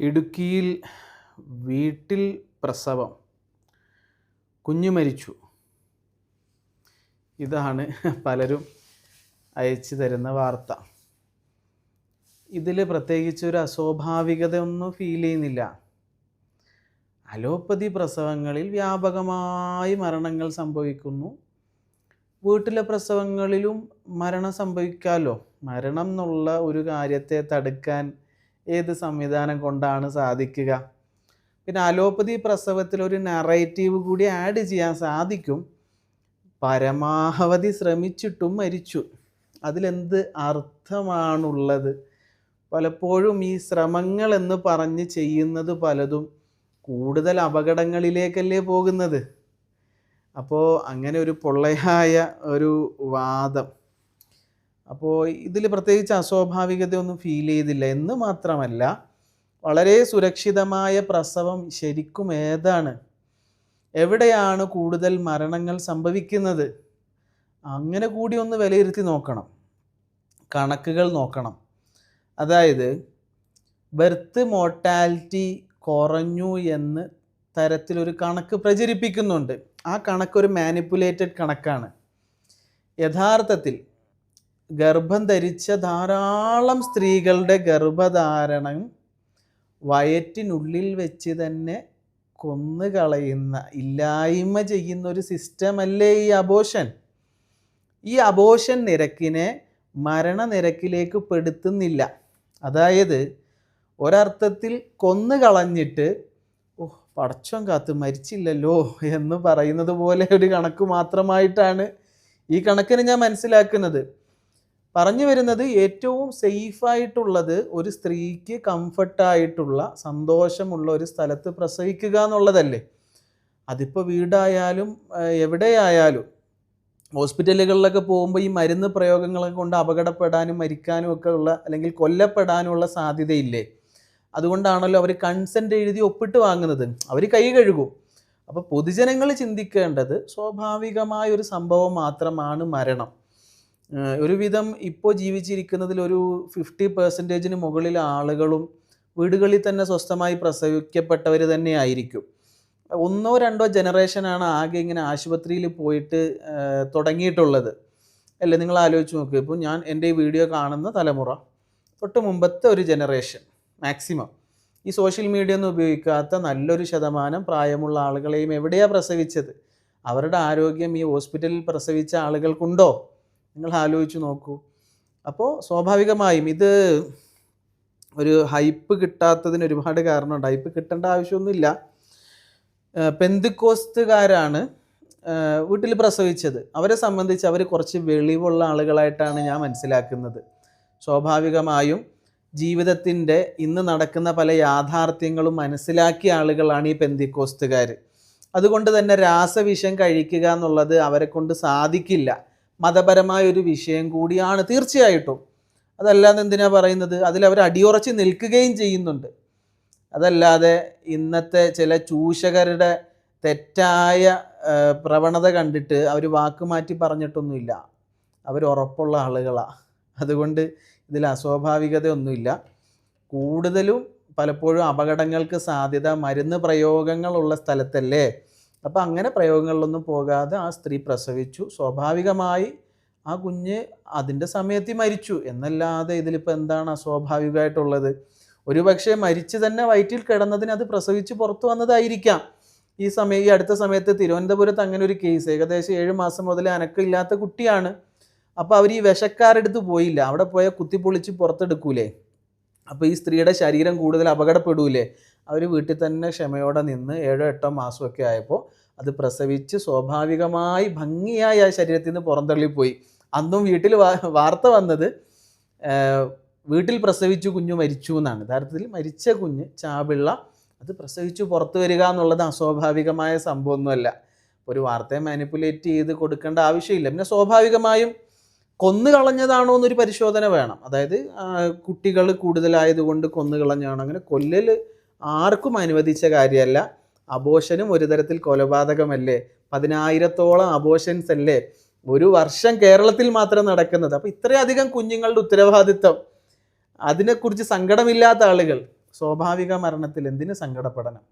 ഇടുക്കിയിൽ വീട്ടിൽ പ്രസവം. കുഞ്ഞു മരിച്ചു. ഇതാണ് പലരും അയച്ചു തരുന്ന വാർത്ത. ഇതിൽ പ്രത്യേകിച്ച് ഒരു അസ്വാഭാവികത ഒന്നും ഫീൽ ചെയ്യുന്നില്ല. അലോപ്പതി പ്രസവങ്ങളിൽ വ്യാപകമായി മരണങ്ങൾ സംഭവിക്കുന്നു. വീട്ടിലെ പ്രസവങ്ങളിലും മരണം സംഭവിക്കാമല്ലോ മരണം എന്നുള്ള ഒരു കാര്യത്തെ തടുക്കാൻ ഏത് സംവിധാനം കൊണ്ടാണ് സാധിക്കുക? പിന്നെ അലോപ്പതി പ്രസവത്തിൽ ഒരു നറേറ്റീവ് കൂടി ആഡ് ചെയ്യാൻ സാധിക്കും. പരമാവധി ശ്രമിച്ചിട്ടും മരിച്ചു. അതിലെന്ത് അർത്ഥമാണുള്ളത്? പലപ്പോഴും ഈ ശ്രമങ്ങൾ എന്ന് പറഞ്ഞ് ചെയ്യുന്നത് പലതും കൂടുതൽ അപകടങ്ങളിലേക്കല്ലേ പോകുന്നത്? അപ്പോൾ അങ്ങനെ ഒരു പൊള്ളയായ ഒരു വാദം അപ്പോൾ ഇതിൽ പ്രത്യേകിച്ച് അസ്വാഭാവികതയൊന്നും ഫീൽ ചെയ്തില്ല. എന്ന് മാത്രമല്ല വളരെ സുരക്ഷിതമായ പ്രസവം ശരിക്കും ഏതാണ്? എവിടെയാണ് കൂടുതൽ മരണങ്ങൾ സംഭവിക്കുന്നത്? അങ്ങനെ കൂടി ഒന്ന് വിലയിരുത്തി നോക്കണം. കണക്കുകൾ നോക്കണം. അതായത് ബർത്ത് മോർട്ടാലിറ്റി കുറഞ്ഞു എന്ന് തരത്തിലൊരു കണക്ക് പ്രചരിപ്പിക്കുന്നുണ്ട്. ആ കണക്കൊരു മാനിപ്പുലേറ്റഡ് കണക്കാണ്. യഥാർത്ഥത്തിൽ ഗർഭം ധരിച്ച ധാരാളം സ്ത്രീകളുടെ ഗർഭധാരണം വയറ്റിനുള്ളിൽ വെച്ച് തന്നെ കൊന്നുകളയുന്ന ഇല്ലായ്മ ചെയ്യുന്ന ഒരു സിസ്റ്റമല്ലേ ഈ അബോഷൻ ഈ അബോഷൻ നിരക്കിനെ മരണനിരക്കിലേക്ക് പെടുത്തുന്നില്ല. അതായത് ഒരർത്ഥത്തിൽ കൊന്നു കളഞ്ഞിട്ട് ഓ പടച്ചോൻ കാത്ത് മരിച്ചില്ലല്ലോ എന്ന് പറയുന്നത് പോലെ ഒരു കണക്ക് മാത്രമായിട്ടാണ് ഈ കണക്കിന് ഞാൻ മനസ്സിലാക്കുന്നത്. പറഞ്ഞു വരുന്നത് ഏറ്റവും സേഫായിട്ടുള്ളത് ഒരു സ്ത്രീക്ക് കംഫർട്ടായിട്ടുള്ള സന്തോഷമുള്ള ഒരു സ്ഥലത്ത് പ്രസവിക്കുക എന്നുള്ളതല്ലേ? അതിപ്പോൾ വീടായാലും എവിടെയായാലും ഹോസ്പിറ്റലുകളിലൊക്കെ പോകുമ്പോൾ ഈ മരുന്ന് പ്രയോഗങ്ങളെ കൊണ്ട് അപകടപ്പെടാനും മരിക്കാനും ഒക്കെ ഉള്ള അല്ലെങ്കിൽ കൊല്ലപ്പെടാനുള്ള സാധ്യതയില്ലേ? അതുകൊണ്ടാണല്ലോ അവർ കൺസെന്റ് എഴുതി ഒപ്പിട്ട് വാങ്ങുന്നത്. അവർ കൈ കഴുകും. അപ്പോൾ പൊതുജനങ്ങൾ ചിന്തിക്കേണ്ടത് സ്വാഭാവികമായ ഒരു സംഭവം മാത്രമാണ് മരണം. ഒരുവിധം ഇപ്പോൾ ജീവിച്ചിരിക്കുന്നതിൽ ഒരു ഫിഫ്റ്റി പെർസെന്റേജിന് മുകളിൽ ആളുകളും വീടുകളിൽ തന്നെ സ്വസ്ഥമായി പ്രസവിക്കപ്പെട്ടവർ തന്നെ ആയിരിക്കും. ഒന്നോ രണ്ടോ ജനറേഷനാണ് ആകെ ഇങ്ങനെ ആശുപത്രിയിൽ പോയിട്ട് തുടങ്ങിയിട്ടുള്ളത്. അല്ലേ നിങ്ങൾ ആലോചിച്ച് നോക്കുക ഇപ്പോൾ ഞാൻ എന്റെ ഈ വീഡിയോ കാണുന്ന തലമുറ തൊട്ട് മുമ്പത്തെ ഒരു ജനറേഷൻ മാക്സിമം ഈ സോഷ്യൽ മീഡിയ ഒന്നും ഉപയോഗിക്കാത്ത നല്ലൊരു ശതമാനം പ്രായമുള്ള ആളുകളെയും എവിടെയാണ് പ്രസവിച്ചത്? അവരുടെ ആരോഗ്യം ഈ ഹോസ്പിറ്റലിൽ പ്രസവിച്ച ആളുകൾക്കുണ്ടോ? നിങ്ങൾ ആലോചിച്ച് നോക്കൂ. അപ്പോൾ സ്വാഭാവികമായും ഇത് ഒരു ഹൈപ്പ് കിട്ടാത്തതിന് ഒരുപാട് കാരണമുണ്ട്. ഹൈപ്പ് കിട്ടേണ്ട ആവശ്യമൊന്നുമില്ല. പെന്തുക്കോസ്തുകാരാണ് വീട്ടിൽ പ്രസവിച്ചത്. അവരെ സംബന്ധിച്ച് അവർ കുറച്ച് വെളിവുള്ള ആളുകളായിട്ടാണ് ഞാൻ മനസ്സിലാക്കുന്നത്. സ്വാഭാവികമായും ജീവിതത്തിന്റെ ഇന്ന് നടക്കുന്ന പല യാഥാർത്ഥ്യങ്ങളും മനസ്സിലാക്കിയ ആളുകളാണ് ഈ പെന്തിക്കോസ്തുകാർ അതുകൊണ്ട് തന്നെ രാസവിഷം കഴിക്കുക എന്നുള്ളത് അവരെ കൊണ്ട് സാധിക്കില്ല. മതപരമായ ഒരു വിഷയം കൂടിയാണ് തീർച്ചയായിട്ടും. അതല്ലാതെ എന്തിനാ പറയുന്നത്? അതിൽ അവർ അടിയുറച്ച് നിൽക്കുകയും ചെയ്യുന്നുണ്ട്. അതല്ലാതെ ഇന്നത്തെ ചില ചൂഷകരുടെ തെറ്റായ പ്രവണത കണ്ടിട്ട് അവർ വാക്ക് മാറ്റി പറഞ്ഞിട്ടൊന്നുമില്ല. അവർ ഉറപ്പുള്ള ആളുകളാണ് അതുകൊണ്ട് ഇതിൽ അസ്വാഭാവികതയൊന്നുമില്ല. കൂടുതലും പലപ്പോഴും അപകടങ്ങൾക്ക് സാധ്യത മരുന്ന് പ്രയോഗങ്ങളുള്ള സ്ഥലത്തല്ലേ അപ്പം അങ്ങനെ പ്രയോഗങ്ങളിലൊന്നും പോകാതെ ആ സ്ത്രീ പ്രസവിച്ചു. സ്വാഭാവികമായി ആ കുഞ്ഞ് അതിന്റെ സമയത്ത് മരിച്ചു. എന്നല്ലാതെ ഇതിലിപ്പോൾ എന്താണ് അസ്വാഭാവികമായിട്ടുള്ളത്? ഒരു പക്ഷേ മരിച്ചു തന്നെ വയറ്റിൽ കിടന്നതിന് അത് പ്രസവിച്ച് പുറത്തു വന്നതായിരിക്കാം. ഈ സമയം ഈ അടുത്ത സമയത്ത് തിരുവനന്തപുരത്ത് അങ്ങനെ ഒരു കേസ്. ഏകദേശം ഏഴ് മാസം മുതൽ അനക്കില്ലാത്ത കുട്ടിയാണ്. അപ്പോൾ അവർ ഈ വിശക്കാരെടുത്ത് പോയില്ല. അവിടെ പോയാൽ കുത്തിപ്പൊളിച്ച് പുറത്തെടുക്കൂലേ? അപ്പോൾ ഈ സ്ത്രീയുടെ ശരീരം കൂടുതൽ അപകടപ്പെടൂലേ? അവർ വീട്ടിൽ തന്നെ ക്ഷമയോടെ നിന്ന് ഏഴോ എട്ടോ മാസമൊക്കെ ആയപ്പോൾ അത് പ്രസവിച്ച് സ്വാഭാവികമായി ഭംഗിയായി ആ ശരീരത്തിൽ നിന്ന് പുറന്തള്ളിപ്പോയി. അന്നും വീട്ടിൽ വാർത്ത വന്നത് വീട്ടിൽ പ്രസവിച്ചു കുഞ്ഞു മരിച്ചു എന്നാണ്. യഥാർത്ഥത്തിൽ മരിച്ച കുഞ്ഞ് ചാപിള്ള അത് പ്രസവിച്ചു പുറത്തു വരിക എന്നുള്ളത് അസ്വാഭാവികമായ സംഭവമൊന്നുമല്ല. ഒരു വാർത്തയെ മാനിപ്പുലേറ്റ് ചെയ്ത് കൊടുക്കേണ്ട ആവശ്യമില്ല. പിന്നെ സ്വാഭാവികമായും കൊന്നു കളഞ്ഞതാണോ എന്നൊരു പരിശോധന വേണം. അതായത് കുട്ടികൾ കൂടുതലായതുകൊണ്ട് കൊന്നു കളഞ്ഞാണോ അങ്ങനെ കൊല്ലൽ ആർക്കും അനുവദിച്ച കാര്യമല്ല. അബോഷനും ഒരു തരത്തിൽ കൊലപാതകമല്ലേ? പതിനായിരത്തോളം അബോഷൻസ് അല്ലേ? ഒരു വർഷം കേരളത്തിൽ മാത്രം നടക്കുന്നത്. അപ്പോൾ ഇത്രയധികം കുഞ്ഞുങ്ങളുടെ ഉത്തരവാദിത്തം അതിനെക്കുറിച്ച് സങ്കടമില്ലാത്ത ആളുകൾ സ്വാഭാവിക മരണത്തിൽ എന്തിന് സങ്കടപ്പെടണം?